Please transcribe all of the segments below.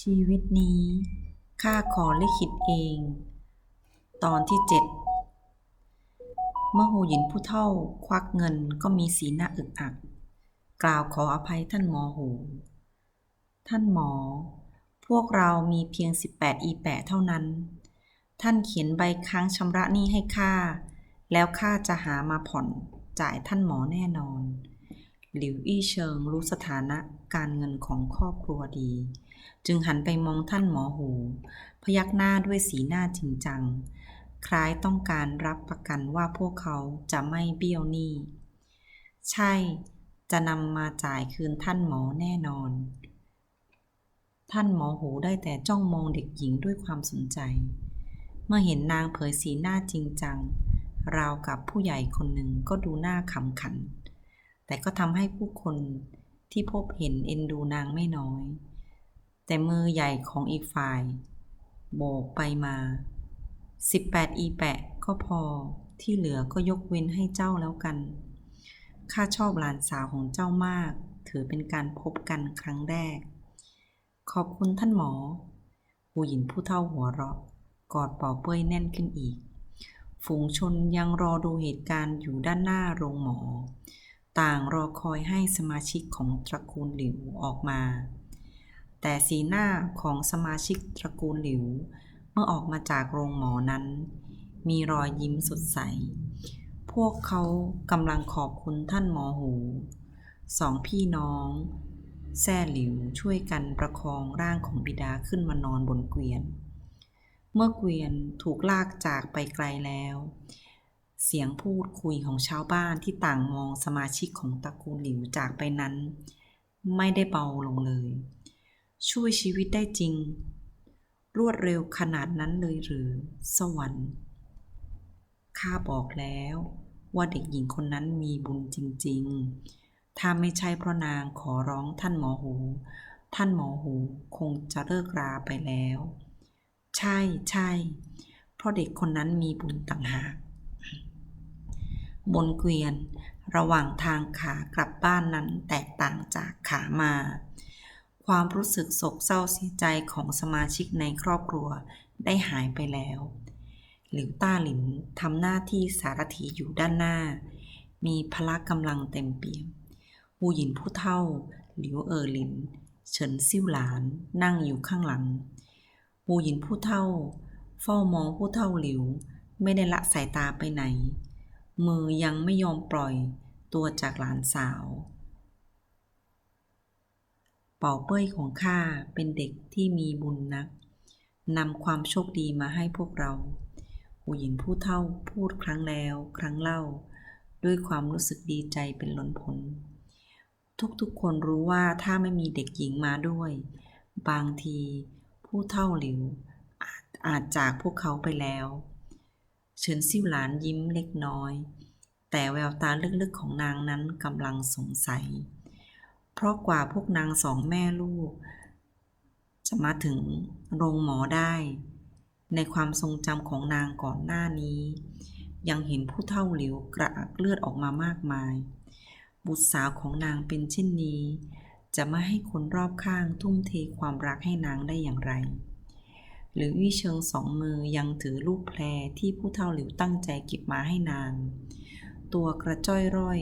ชีวิตนี้ข้าขอลิขิตเอง ตอนที่เจ็ดเมื่อหูหยินผู้เท่าควักเงินก็มีสีหน้าอึกอัก กล่าวขออภัยท่านหมอหู ท่านหมอ พวกเรามีเพียง 18 อีแปะเท่านั้น ท่านเขียนใบค้างชำระหนี้ให้ข้าแล้วข้าจะหามาผ่อนจ่ายท่านหมอแน่นอน หลิวอี้เชิงรู้สถานะ การเงินของครอบครัวดี จึงหันไปมองท่านหมอหู พยักหน้าด้วยสีหน้าจริงจัง คล้ายต้องการรับประกันว่าพวกเขาจะไม่เบี้ยวหนี้ ใช่ จะนำมาจ่ายคืนท่านหมอแน่นอน ท่านหมอหูได้แต่จ้องมองเด็กหญิงด้วยความสนใจ เมื่อเห็นนางเผยสีหน้าจริงจัง ราวกับผู้ใหญ่คนหนึ่งก็ดูหน้าขำขัน แต่ก็ทำให้ผู้คน ที่พบเห็นเอ็นดูนางไม่น้อย แต่มือใหญ่ของอีกฝ่าย โบกไปมา18อีแปะก็พอที่เหลือก็ยกเว้นให้เจ้าแล้วกัน ข้าชอบหลานสาวของเจ้ามาก ถือเป็นการพบกันครั้งแรก ขอบคุณท่านหมอหูหยินผู้เท่าหัวเราะ กอดเป่าเป้ยแน่นขึ้นอีก ฝูงชนยังรอดูเหตุการณ์อยู่ด้านหน้าโรงหมอ ต่างรอคอยให้สมาชิกของตระกูลหลิวออกมา แต่สีหน้าของสมาชิกตระกูลหลิว เมื่อออกมาจากโรงหมอนั้น มีรอยยิ้มสดใส พวกเขากำลังขอบคุณท่านหมอหู สองพี่น้องแซ่หลิวช่วยกันประคองร่างของบิดาขึ้นมานอนบนเกวียน เมื่อเกวียนถูกลากจากไปไกลแล้ว เสียงพูดคุยของชาวบ้านที่ต่างมองสมาชิกของตระกูลหลิวจากไปนั้น ไม่ได้เบาลงเลย ช่วยชีวิตได้จริง รวดเร็วขนาดนั้นเลยหรือ สวรรค์ข้าบอกแล้วว่าเด็กหญิงคนนั้นมีบุญจริง ๆ ถ้าไม่ใช่เพราะนางขอร้องท่านหมอหู ท่านหมอหูคงจะเลิกราไปแล้ว ใช่ใช่ เพราะเด็กคนนั้นมีบุญต่างหาก บนเกวียน ระหว่างทางขากลับบ้านนั้นแตกต่างจากขามา ความรู้สึกโศกเศร้าเสียใจของสมาชิกในครอบครัวได้หายไปแล้ว หลิวต้าหลินทำหน้าที่สารถีอยู่ด้านหน้า มีพละกำลังเต็มเปี่ยมหูหยินผู้เท่า หลิวเออหลิน เฉินซิ่วหลานนั่งอยู่ข้างหลังหูหยินผู้เท่า เฝ้ามองผู้เท่าหลิว ไม่ได้ละสายตาไปไหน มือยังไม่ยอมปล่อยตัวจากหลานสาว เป่าเป้ยของข้าเป็นเด็กที่มีบุญนักนำความโชคดีมาให้พวกเราหูหญิงผู้เท่าพูดครั้งแล้วครั้งเล่า ด้วยความรู้สึกดีใจเป็นล้นพ้นทุกๆคนรู้ว่าถ้าไม่มีเด็กหญิงมาด้วย บางทีผู้เท่าหลิวอาจอาจจากพวกเขาไปแล้ว เฉินซิ่วหลานยิ้มเล็กน้อย แต่แววตาลึกๆของนางนั้นกำลังสงสัย เพราะกว่าพวกนางสองแม่ลูก จะมาถึงโรงหมอได้ ในความทรงจำของนางก่อนหน้านี้ ยังเห็นผู้เท่าหลิวกระอักเลือดออกมามากมาย บุตรสาวของนางเป็นเช่นนี้ จะไม่ให้คนรอบข้างทุ่มเทความรักให้นางได้อย่างไร หรือวิเชิงสองมือยังถือลูกแพรที่ผู้เท่าหลิวตั้งใจเก็บมาให้นาง ตัวกระจ้อยร่อย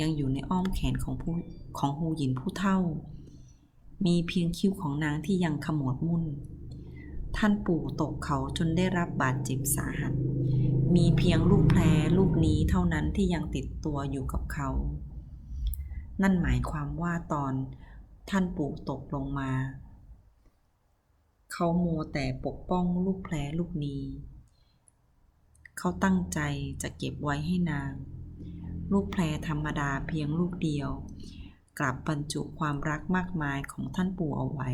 ยังอยู่ในอ้อมแขนของผู้ของหูหยินผู้เท่า มีเพียงคิ้วของนางที่ยังขมวดมุ่น ท่านปู่ตกเขาจนได้รับบาดเจ็บสาหัส มีเพียงลูกแพรลูกนี้เท่านั้นที่ยังติดตัวอยู่กับเขา นั่นหมายความว่าตอนท่านปู่ตกลงมา เขาโมแต่ปกป้องลูกแพรลูกนี้ เขาตั้งใจจะเก็บไว้ให้นาง ลูกแพรธรรมดาเพียงลูกเดียว กลับบรรจุความรักมากมายของท่านปู่เอาไว้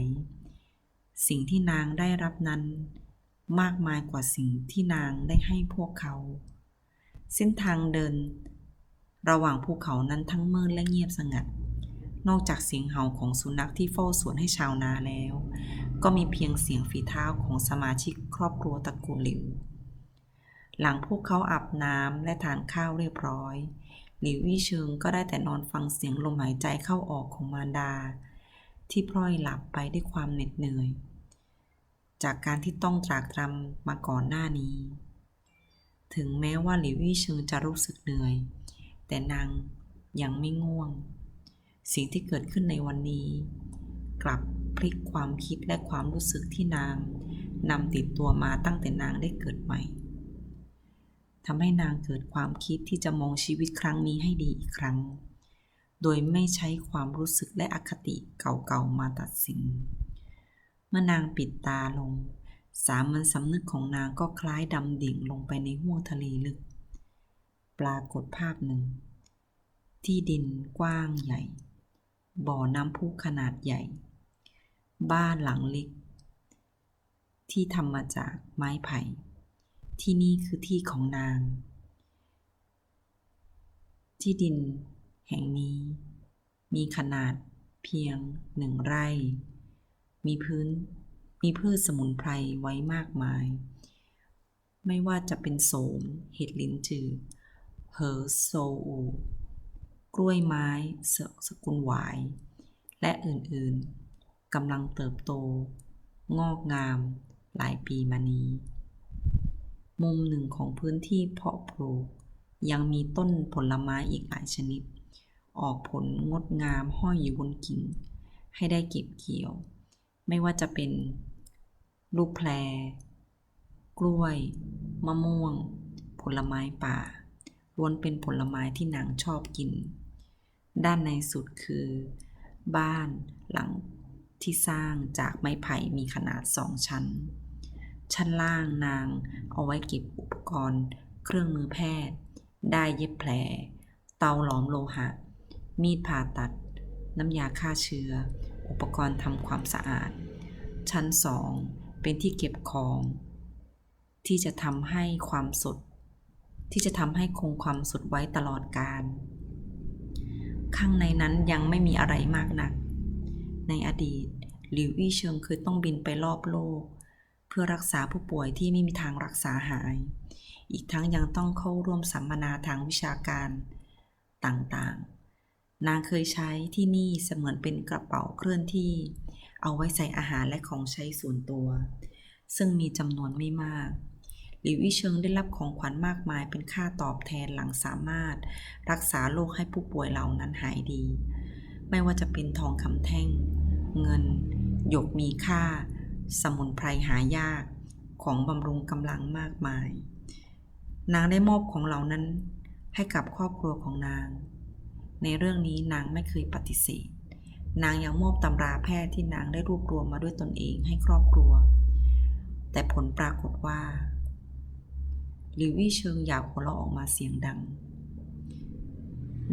สิ่งที่นางได้รับนั้น มากมายกว่าสิ่งที่นางได้ให้พวกเขา เส้นทางเดิน ระหว่างภูเขานั้นทั้งมืดและเงียบสงัด นอกจากเสียงเห่าของสุนัขที่เฝ้าสวนให้ชาวนาแล้ว ก็มีเพียงเสียงฝีเท้าของสมาชิกครอบครัวตระกูลหลิว หลังพวกเขาอาบน้ำและทานข้าวเรียบร้อย หลิววี่เชิงก็ได้แต่นอนฟังเสียงลมหายใจเข้าออกของมารดา ที่พร่อยหลับไปด้วยความเหน็ดเหนื่อย จากการที่ต้องตรากตรำมาก่อนหน้านี้ ถึงแม้ว่าหลิวอี้เชิงจะรู้สึกเหนื่อย แต่นางยังไม่ง่วง สิ่งที่เกิดขึ้นในวันนี้ กลับพลิกความคิดและความรู้สึกที่นางนำติดตัวมาตั้งแต่นางได้เกิดใหม่ทำให้นางเกิดความคิดที่จะมองชีวิตครั้งนี้ให้ดีอีกครั้ง โดยไม่ใช้ความรู้สึกและอคติเก่าๆมาตัดสิน เมื่อนางปิดตาลง สามัญสำนึกของนางก็คล้ายดำดิ่งลงไปในห้วงทะเลลึก ปรากฏภาพหนึ่ง ที่ดินกว้างใหญ่ บ่อน้ำพุขนาดใหญ่ บ้านหลังเล็ก ที่ทำมาจากไม้ไผ่ ที่นี่คือที่ของนาง ที่ดินแห่งนี้ มีขนาดเพียงหนึ่งไร่ มีพื้นมีพืชสมุนไพรไว้มากมาย ไม่ว่าจะเป็นโสม เห็ดลิ้นจือเหอโซอู กล้วยไม้สสกุลหวาย และอื่นๆกำลังเติบโต งอกงาม หลายปีมานี้ มุมหนึ่งของพื้นที่เพาะปลูก ยังมีต้นผลไม้อีกหลายชนิด ออกผลงดงามห้อยอยู่บนกิ่ง ให้ได้เก็บเกี่ยว ไม่ว่าจะเป็น ลูกแพรกล้วย มะม่วง ผลไม้ป่า ล้วนเป็นผลไม้ที่นางชอบกิน ด้านในสุดคือ บ้านหลังที่สร้างจากไม้ไผ่มีขนาดสองชั้น ชั้นล่างนางเอาไว้เก็บอุปกรณ์ เครื่องมือแพทย์ ได้เย็บแผล เตาหลอมโลหะ มีดผ่าตัด น้ำยาฆ่าเชื้อ อุปกรณ์ทำความสะอาด ชั้นสองเป็นที่เก็บของ ที่จะทำให้ความสด ที่จะทำให้คงความสดไว้ตลอดกาลข้างในนั้นยังไม่มีอะไรมากนัก ในอดีตหลิวอี้เชิงเคยต้องบินไปรอบโลก เพื่อรักษาผู้ป่วยที่ไม่มีทางรักษาหาย อีกทั้งยังต้องเข้าร่วมสัมมนาทางวิชาการต่างๆ นางเคยใช้ที่นี่เสมือนเป็นกระเป๋าเคลื่อนที่ เอาไว้ใส่อาหารและของใช้ส่วนตัว ซึ่งมีจำนวนไม่มาก หลิวอี้เชิงได้รับของขวัญมากมายเป็นค่าตอบแทนหลังสามารถ รักษาโรคให้ผู้ป่วยเหล่านั้นหายดี ไม่ว่าจะเป็นทองคำแท่ง เงิน หยกมีค่า สมุนไพรหายาก ของบำรุงกำลังมากมาย นางได้มอบของเหล่านั้นให้กับครอบครัวของนาง ในเรื่องนี้นางไม่เคยปฏิเสธ นางยังมอบตำราแพทย์ที่นางได้รวบรวมมาด้วยตนเองให้ครอบครัว แต่ผลปรากฏว่า ลิววี่เชิงอยากหัวเราะออกมาเสียงดัง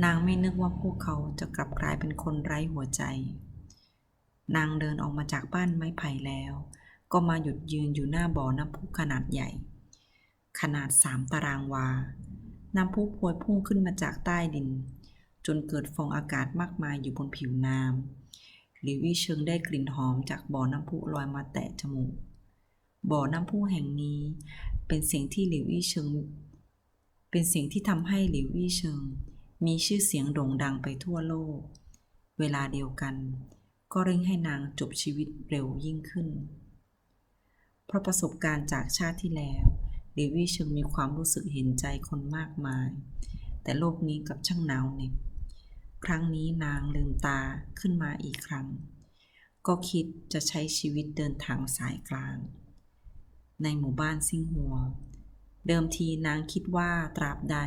นางไม่นึกว่าพวกเขาจะกลับกลายเป็นคนไร้หัวใจ นางเดินออกมาจากบ้านไม้ไผ่แล้ว ก็มาหยุดยืนอยู่หน้าบ่อน้ำพุขนาดใหญ่ ขนาดสามตารางวา น้ำพุพวยพุ่งขึ้นมาจากใต้ดิน จนเกิดฟองอากาศมากมายอยู่บนผิวน้ำหลิววี่เชิงได้กลิ่นหอมจากบ่อน้ำพุลอยมาแตะจมูกบ่อน้ำพุแห่งนี้ เป็นสิ่งที่หลิวอี้เชิง เป็นสิ่งที่ทำให้หลิวอี้เชิง มีชื่อเสียงโด่งดังไปทั่วโลก เวลาเดียวกัน ก็เร่งให้นางจบชีวิตเร็วยิ่งขึ้น เพราะประสบการณ์จากชาติที่แล้วหลิวอี้เชิงมีความรู้สึกเห็นใจคนมากมาย แต่โลกนี้กับช่างหนาวเหน็บครั้งนี้นางลืมตาขึ้นมาอีกครั้ง ก็คิดจะใช้ชีวิตเดินทางสายกลาง ในหมู่บ้านซิงหัว เดิมทีนางคิดว่าตราบใด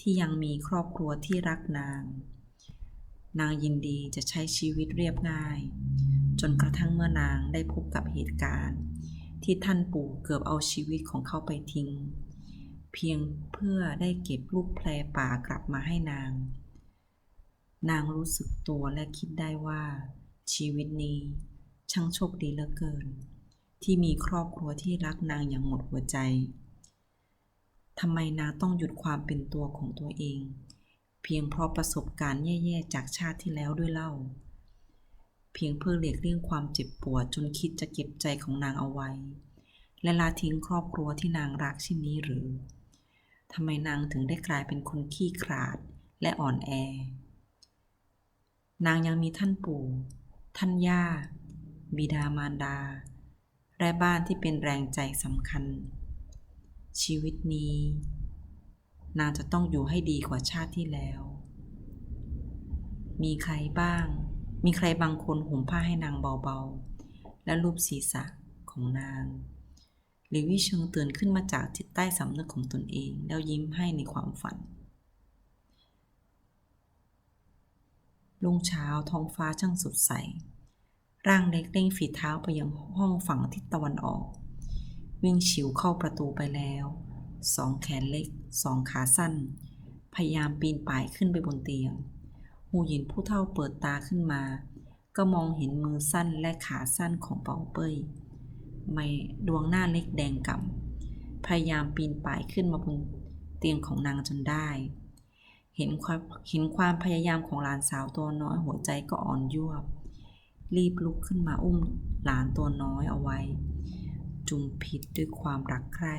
ที่ยังมีครอบครัวที่รักนาง นางยินดีจะใช้ชีวิตเรียบง่าย จนกระทั่งเมื่อนางได้พบกับเหตุการณ์ ที่ท่านปู่เกือบเอาชีวิตของเขาไปทิ้ง เพียงเพื่อได้เก็บลูกแพรป่ากลับมาให้นาง นางรู้สึกตัวและคิดได้ว่าชีวิตนี้ช่างโชคดีเหลือเกิน ที่มีครอบครัวที่รักนางอย่างหมดหัวใจทำไมนางต้องหยุดความเป็นตัวของตัวเอง เพียงเพราะประสบการณ์แย่ๆจากชาติที่แล้วด้วยเล่า เพียงเพื่อเลียกเลี่ยงความเจ็บปวดจนคิดจะเก็บใจของนางเอาไว้ และละทิ้งครอบครัวที่นางรักเช่นนี้หรือทำไมนางถึงได้กลายเป็นคนขี้ขลาดและอ่อนแอ นางยังมีท่านปู่ ท่านย่า บิดามารดา และบ้านที่เป็นแรงใจสำคัญ ชีวิตนี้ นางจะต้องอยู่ให้ดีกว่าชาติที่แล้ว มีใครบ้าง มีใครบางคนห่มผ้าให้นางเบาๆ และรูปศีรษะของนางหรือวิเชิงตื่นขึ้นมาจากจิตใต้สำนึกของตนเอง แล้วยิ้มให้ในความฝันรุ่งเช้าท้องฟ้าช่างสดใส ร่างเล็กเร่งฝีเท้าไปยังห้องฝั่งทิศตะวันออก วิ่งฉิวเข้าประตูไปแล้ว สองแขนเล็ก สองขาสั้น พยายามปีนป่ายขึ้นไปบนเตียง หูหยินผู้เฒ่าเปิดตาขึ้นมา ก็มองเห็นมือสั้นและขาสั้นของเปาเป้ยไม่ดวงหน้าเล็กแดงก่ำพยายามปีนป่ายขึ้นมาบนเตียงของนางจนได้ เห็นความเห็นความพยายามของหลานสาวตัวน้อยหัวใจก็อ่อนยวบ รีบลุกขึ้นมาอุ้มหลานตัวน้อยเอาไว้ จุมพิษด้วยความรักใคร่